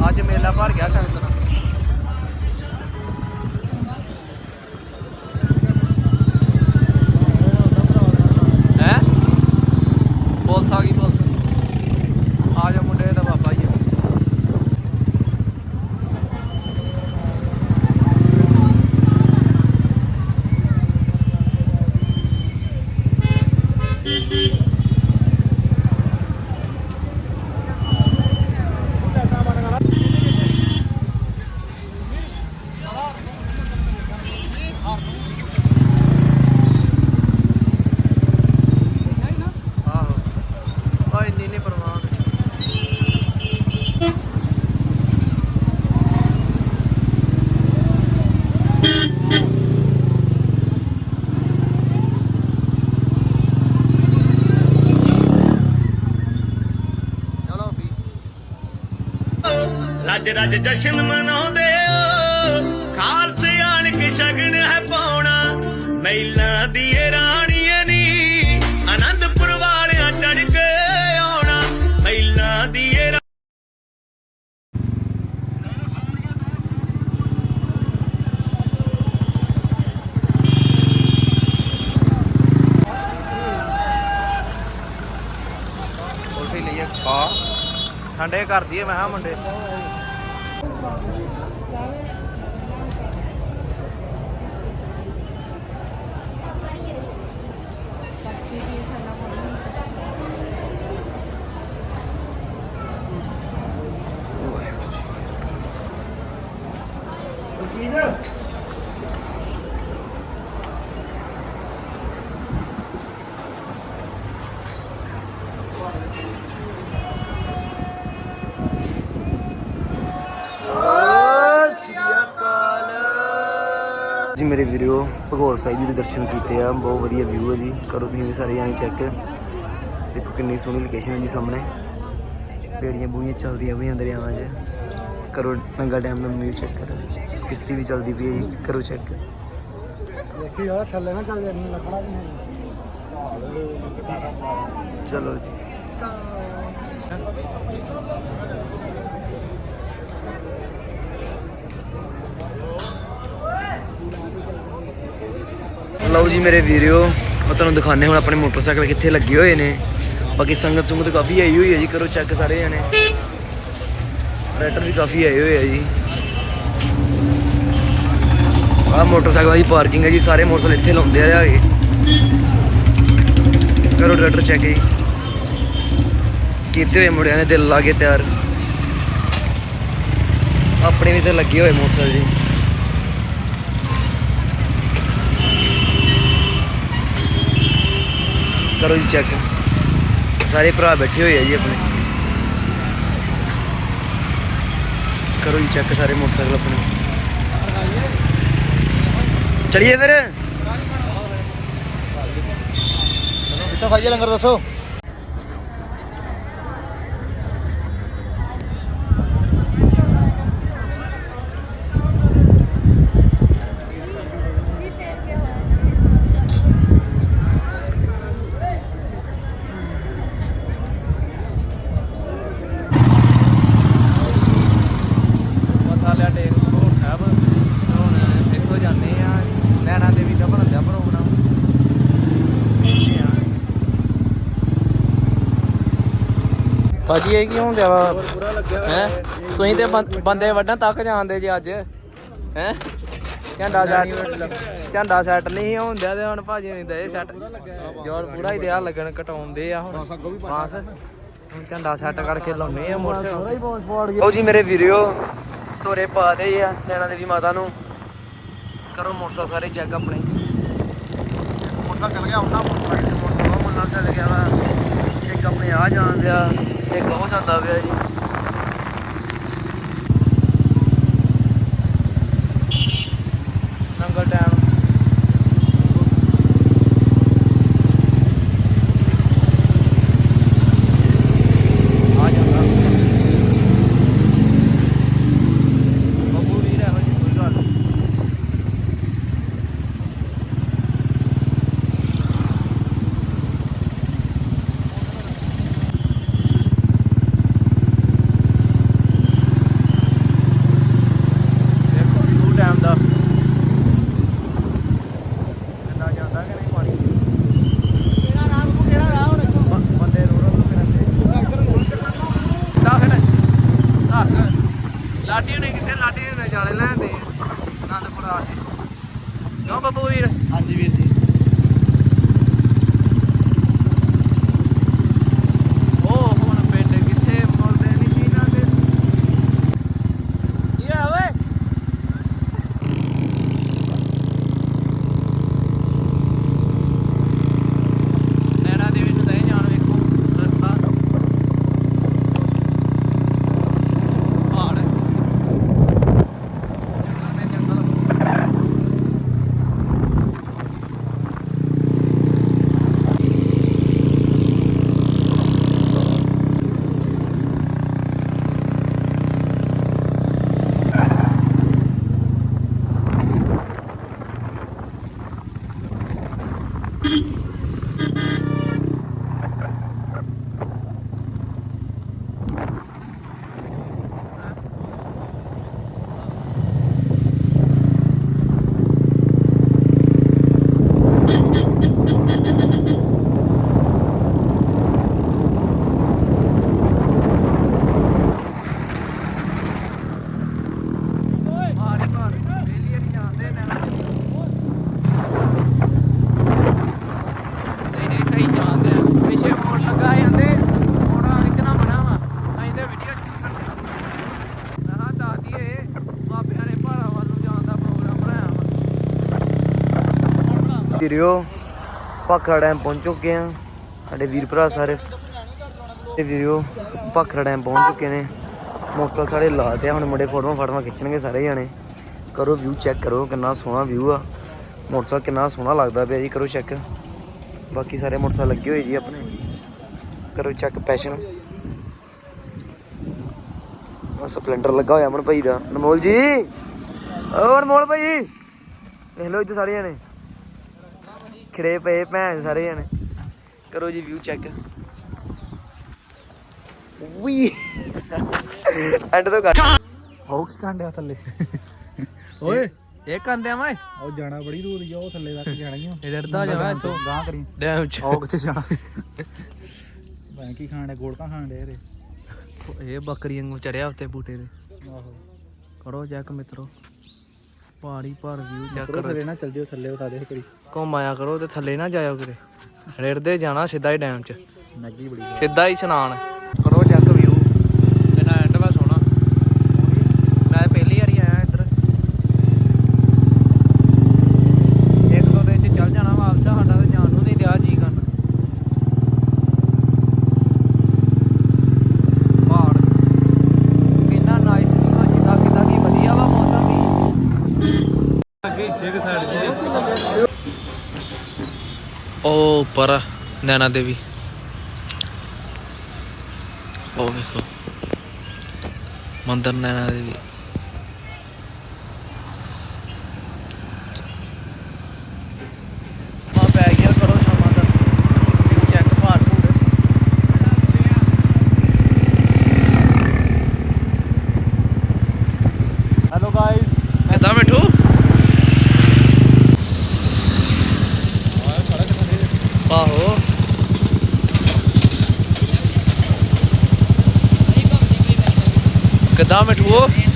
ਅੱਜ ਮੇਲਾ ਭਰ ਗਿਆ ਸੰਗਤ ਦਾ ਰੱਜ ਰੱਜ ਜਸ਼ਨ ਮਨਾਉਂਦੇ ਓ ਖਾਲਸੇ ਆਣ ਕੇ ਸ਼ਗਨ ਹੈ ਪਾਉਣਾ। ਮਹਿਲਾ ਦੀ ਰਾਣੀਏ ਨੀ ਆਨੰਦਪੁਰ ਵਾਲਿਆਂ ਚੜ ਕੇ ਆਉਣਾ। ਮਹਿਲਾ ਦੀ ਠੰਡੇ ਕਰ ਦਈਏ ਮੈਂ ਹਾਂ ਮੁੰਡੇ। problem. ਮੇਰੇ ਵੀਡੀਓ ਭਗੌਰ ਸਾਹਿਬ ਜੀ ਦੇ ਦਰਸ਼ਨ ਕੀਤੇ ਆ ਬਹੁਤ ਵਧੀਆ ਵਿਊ ਹੈ ਜੀ। ਕਰੋ ਤੁਸੀਂ ਵੀ ਸਾਰੇ ਜਾਣੇ ਚੈੱਕ ਦੇਖੋ ਕਿੰਨੀ ਸੋਹਣੀ ਲੋਕੇਸ਼ਨ ਹੈ ਜੀ ਸਾਹਮਣੇ। ਬੇੜੀਆਂ ਬੂਈਆਂ ਚੱਲਦੀਆਂ ਵੀ ਦਰਿਆਵਾਂ 'ਚ ਕਰੋ ਨੰਗਾ ਡੈਮ ਦਾ ਵਿਊ ਚੈੱਕ ਕਰੋ। ਕਿਸ਼ਤੀ ਵੀ ਚੱਲਦੀ ਪਈ ਹੈ ਜੀ ਕਰੋ ਚੈੱਕ ਦੇਖੀ ਯਾਰ ਥੱਲੇ ਨਾ ਚੱਲ ਜਾਣੀ ਲੱਕੜਾ ਵੀ ਚਲੋ ਜੀ। ਲਓ ਜੀ ਮੇਰੇ ਵੀਡੀਓ ਮੈਂ ਤੁਹਾਨੂੰ ਦਿਖਾਣੇ ਹੁਣ ਆਪਣੇ ਮੋਟਰਸਾਈਕਲ ਕਿੱਥੇ ਲੱਗੇ ਹੋਏ ਨੇ। ਬਾਕੀ ਸੰਗਤ ਸੰਗਤ ਕਾਫੀ ਆਈ ਹੋਈ ਹੈ ਜੀ, ਕਰੋ ਚੈੱਕ ਸਾਰੇ ਜਣੇ ਰਾਈਡਰ ਵੀ ਕਾਫੀ ਆਏ ਹੋਏ ਆ ਜੀ। ਆਹ ਮੋਟਰਸਾਈਕਲਾਂ ਦੀ ਪਾਰਕਿੰਗ ਹੈ ਜੀ, ਸਾਰੇ ਮੋਟਰਸਾਈਕਲ ਇੱਥੇ ਲਾਉਂਦੇ ਆ ਲਿਆ ਕੇ। ਕਰੋ ਟਰੈਕਟਰ ਚੈੱਕ ਜੀ। ਕੀਤੇ ਹੋਏ ਮੁੰਡਿਆਂ ਨੇ, ਦਿਲ ਲਾ ਕੇ ਤਿਆਰ। ਆਪਣੇ ਵੀ ਤੇ ਲੱਗੇ ਹੋਏ ਮੋਟਰਸਾਈਕਲ ਜੀ। ਕਰੋ ਜੀ ਚੈੱਕ ਸਾਰੇ ਭਰਾ ਬੈਠੇ ਹੋਏ ਆ ਜੀ ਆਪਣੇ। ਕਰੋ ਜੀ ਚੈੱਕ ਸਾਰੇ ਮੋਟਰਸਾਈਕਲ ਆਪਣੇ। ਚਲਿਏ ਫਿਰ। ਕਿੱਥੋਂ ਖਾਈਏ ਲੰਗਰ ਦੱਸੋ। ਲਿਆ ਟੇਕ ਭੋਰ ਸਾਹਿਬ ਹੁਣ ਇੱਥੋਂ ਜਾਂਦੇ ਆ ਨੈਣਾ ਦੇਵੀ ਦਾ ਬਣਦਾ ਪ੍ਰੋਗਰਾਮ। ਭਾਜੀ ਇਹ ਕੀ ਹੁੰਦਿਆ ਵਾ? ਹੈ? ਤੁਸੀਂ ਤੇ ਬੰ- ਬੰਦੇ ਵੱਡਾਂ ਤੱਕ ਜਾਂਦੇ ਜੀ ਅੱਜ। ਹੈ? ਝੰਡਾ ਸੈੱਟ ਝੰਡਾ ਸੈੱਟ ਨਹੀਂ ਹੁੰਦਿਆ ਤੇ ਹੁਣ ਭਾਜੀ ਨਹੀਂ ਦੇ ਸੈੱਟ। ਜੋਰ ਪੂਰਾ ਹੀ ਦਿਆ ਲੱਗਣ ਘਟਾਉਂਦੇ ਆ ਹੁਣ। ਬਾਸ ਹੁਣ ਝੰਡਾ ਸੈੱਟ ਕਰਕੇ ਲਾਉਨੇ ਆ ਮੋਟਰਸਾਈਕਲ ਲਓ ਜੀ ਮੇਰੇ ਵੀਰਿਓ। ਤੋਰੇ ਪਾ ਦੇ ਆ, ਨੈਣਾ ਦੇਵੀ ਮਾਤਾ ਨੂੰ। ਕਰੋ ਮੋਟਰਸਾਈਕਲ, ਸਾਰੇ ਚੈੱਕ ਆਪਣੇ। ਮੋਟਰਸਾਈਕਲ ਚੱਲ ਗਿਆ, ਉਹਨਾਂ ਮੋਟਰਸਾਈਕਲ ਮੋਟਰਸਾਈਕਲ ਚੱਲ ਗਿਆ ਵਾ। ਇੱਕ ਆਪਣੇ ਆ ਜਾਣ ਦਿਆ ਇੱਕ ਉਹ ਜਾਂਦਾ ਪਿਆ ਜੀ। Não, babuíra. ਵੀਰਿਓ ਭਾਖੜਾ ਡੈਮ ਪਹੁੰਚ ਚੁੱਕੇ ਆ ਸਾਡੇ ਵੀਰ ਭਰਾ ਸਾਰੇ ਇਹ ਵੀਰਿਓ ਭਾਖੜਾ ਡੈਮ ਪਹੁੰਚ ਚੁੱਕੇ ਨੇ। ਮੋਟਰਸਾਈਕਲ ਸਾਰੇ ਲਾਤੇ ਆ, ਹੁਣ ਮੁੰਡੇ ਫੋਟੋਆਂ ਫਾਟੋਆਂ ਖਿੱਚਣਗੇ ਸਾਰੇ ਜਾਣੇ। ਕਰੋ ਵਿਊ ਚੈੱਕ ਕਰੋ ਕਿੰਨਾ ਸੋਹਣਾ ਵਿਊ ਆ। ਮੋਟਰਸਾਈਕਲ ਕਿੰਨਾ ਸੋਹਣਾ ਲੱਗਦਾ ਪਿਆ ਜੀ, ਕਰੋ ਚੈੱਕ ਬਾਕੀ ਸਾਰੇ ਮੋਟਰਸਾਈਕਲ ਲੱਗੇ ਹੋਏ ਜੀ ਆਪਣੇ। ਕਰੋ ਚੈੱਕ ਪੈਸ਼ਨ ਆ ਸਪਲੈਂਡਰ ਲੱਗਾ ਹੋਇਆ ਅਮਨ ਭਾਈ ਦਾ। ਅਨਮੋਲ ਜੀ! ਓ ਅਨਮੋਲ ਭਾਈ! ਵੇਖ ਲਓ ਇੱਥੇ ਸਾਰੇ ਜਣੇ। ਖੜੇ ਪਏ ਭੈਣ ਸਾਰੇ ਜਣੇ ਕਰੋ ਜੀ ਵਿਊ ਚੈੱਕ ਵੀ ਐਂਡ ਤੋਂ ਕੱਟ ਉਹ ਕੀ ਕਾਂਡਿਆ ਥੱਲੇ ਓਏ ਇਹ ਕੰਦਿਆ ਮੈਂ ਉਹ ਜਾਣਾ ਬੜੀ ਦੂਰ ਹੀ ਆ ਉਹ ਥੱਲੇ ਤੱਕ ਜਾਣਾ ਹੀ ਆ ਇਹ ਡਰਦਾ ਜਾਵਾ ਇੱਥੋਂ ਗਾਂ ਕਰੀ ਡੈਮ ਚ ਉਹ ਕਿੱਥੇ ਜਾਣਾ ਮੈਂ ਕੀ ਖਾਣ ਡਿਆ ਗੋਲਕਾਂ ਖਾਣ ਡਿਆ ਇਹਦੇ ਇਹ ਬੱਕਰੀ ਵਾਂਗੂ ਚੜਿਆ ਉੱਤੇ ਬੂਟੇ ਦੇ ਆਹੋ ਕਰੋ ਚੈੱਕ ਮਿੱਤਰੋ ਪਹਾੜੀ ਪਰ ਵਿਊ ਚੈੱਕ ਕਰੋ। ਥੱਲੇ ਨਾ ਚੱਲ ਜਿਓ ਥੱਲੇ ਉਠਾ ਦੇ ਕਰੀ ਘੁੰਮ ਆਇਆ ਕਰੋ ਤੇ ਥੱਲੇ ਨਾ ਜਾਇਓ ਕਿਤੇ। ਰੇੜਦੇ ਜਾਣਾ ਸਿੱਧਾ ਹੀ ਡੈਮ ਚ। ਮੈਗੀ ਬੜੀ ਸਿੱਧਾ ਹੀ ਇਸ਼ਨਾਨ ਕਰੋ ਚੈੱਕ ਵਿਊ ਇਹਦਾ ਐਂਡ ਵਾ ਸੋਹਣਾ ਮੈਂ ਪਹਿਲੀ ਵਾਰੀ ਆਇਆ ਇੱਧਰ ਇੱਕ ਦੋ ਦਿਨ ਚ ਚੱਲ ਜਾਣਾ ਵਾਪਸ ਸਾਡਾ ਤਾਂ ਜਾਣ ਨੂੰ ਨਹੀਂ ਦਿਆ ਜੀ ਕਰਨ ਪਹਾੜ ਕਿੰਨਾ ਨਾਈਸ ਵੀ ਹੋ ਜਿੱਦਾਂ ਕਿਦਾਂ ਕੀ ਵਧੀਆ ਵਾ ਮੌਸਮ ਵੀ ਉਹ ਪਰ ਨੈਣਾ ਦੇਵੀ। ਉਹ ਵੇਖੋ। ਮੰਦਰ ਨੈਣਾ ਦੇਵੀ ਆ ਪੈ ਗਿਆ ਕਰੋ ਸ਼ਾਮਾਂ ਦਾ ਚੈੱਕ ਭਾਰ ਭੂਰ ਹੈਲੋ ਗਾਇਸ ਕਿੱਦਾਂ ਮਿੱਠੂ ਆਹੋ ਕਿੱਦਾਂ ਮਿੱਠੂ